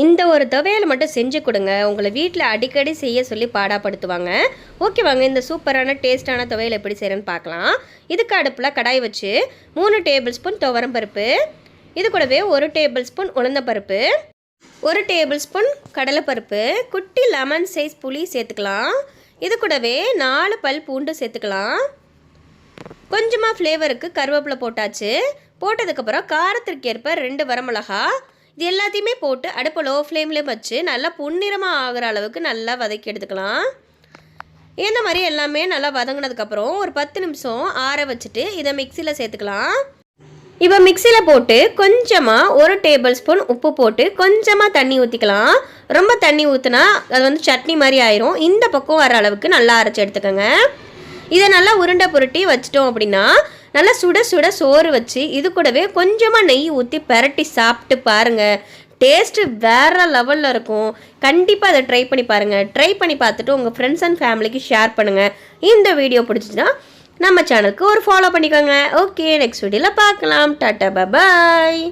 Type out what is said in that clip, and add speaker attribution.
Speaker 1: இந்த ஒரு துவையலை மட்டும் செஞ்சு கொடுங்க. உங்களை வீட்டில் அடிக்கடி செய்ய சொல்லி பாடாப்படுத்துவாங்க. ஓகே வாங்க இந்த சூப்பரான டேஸ்டான துவையல் எப்படி செய்கிறேன்னு பார்க்கலாம். இதுக்கு அடுப்பில் கடாய் வச்சு மூணு டேபிள் ஸ்பூன் துவரம் பருப்பு. இது கூடவே ஒரு டேபிள் ஸ்பூன் உளுந்த பருப்பு. ஒரு டேபிள் ஸ்பூன் கடலைப்பருப்பு குட்டி லெமன் சைஸ் புளி சேர்த்துக்கலாம். இது கூடவே நாலு பல் பூண்டு சேர்த்துக்கலாம். கொஞ்சமாக ஃப்ளேவருக்கு கருவேப்பிலை போட்டாச்சு. போட்டதுக்கப்புறம் காரத்திற்கு ஏற்ப ரெண்டு வரமிளகா இது எல்லாத்தையுமே போட்டு அடுப்பை லோ ஃப்ளேம்லேயும் வச்சு நல்லா பொன்னிறமாக ஆகிற அளவுக்கு நல்லா வதக்கி எடுத்துக்கலாம். இந்த மாதிரி எல்லாமே நல்லா வதங்கினதுக்கப்புறம் ஒரு பத்து நிமிஷம் ஆற வச்சுட்டு இதை மிக்சியில் சேர்த்துக்கலாம். இப்போ மிக்சியில் போட்டு கொஞ்சமாக ஒரு டேபிள் ஸ்பூன் உப்பு போட்டு கொஞ்சமாக தண்ணி ஊற்றிக்கலாம் ரொம்ப தண்ணி ஊற்றினா அது வந்து சட்னி மாதிரி ஆயிரும். இந்த பக்கம் வர அளவுக்கு நல்லா அரைச்சி எடுத்துக்கோங்க. இதை நல்லா உருண்டை புரட்டி வச்சிட்டோம் அப்படின்னா நல்லா சுட சுட சோறு வச்சு இது கூடவே கொஞ்சமாக நெய் ஊற்றி பரட்டி சாப்பிட்டு பாருங்கள் டேஸ்ட்டு வேறு லெவலில் இருக்கும். கண்டிப்பாக அதை ட்ரை பண்ணி பாருங்கள் ட்ரை பண்ணி பார்த்துட்டு உங்கள் ஃப்ரெண்ட்ஸ் அண்ட் ஃபேமிலிக்கு ஷேர் பண்ணுங்கள் இந்த வீடியோ பிடிச்சிச்சுன்னா நம்ம சேனலுக்கு ஒரு ஃபாலோ பண்ணிக்கோங்க. ஓகே நெக்ஸ்ட் வீடியோவில் பார்க்கலாம். டாட்டா பாய்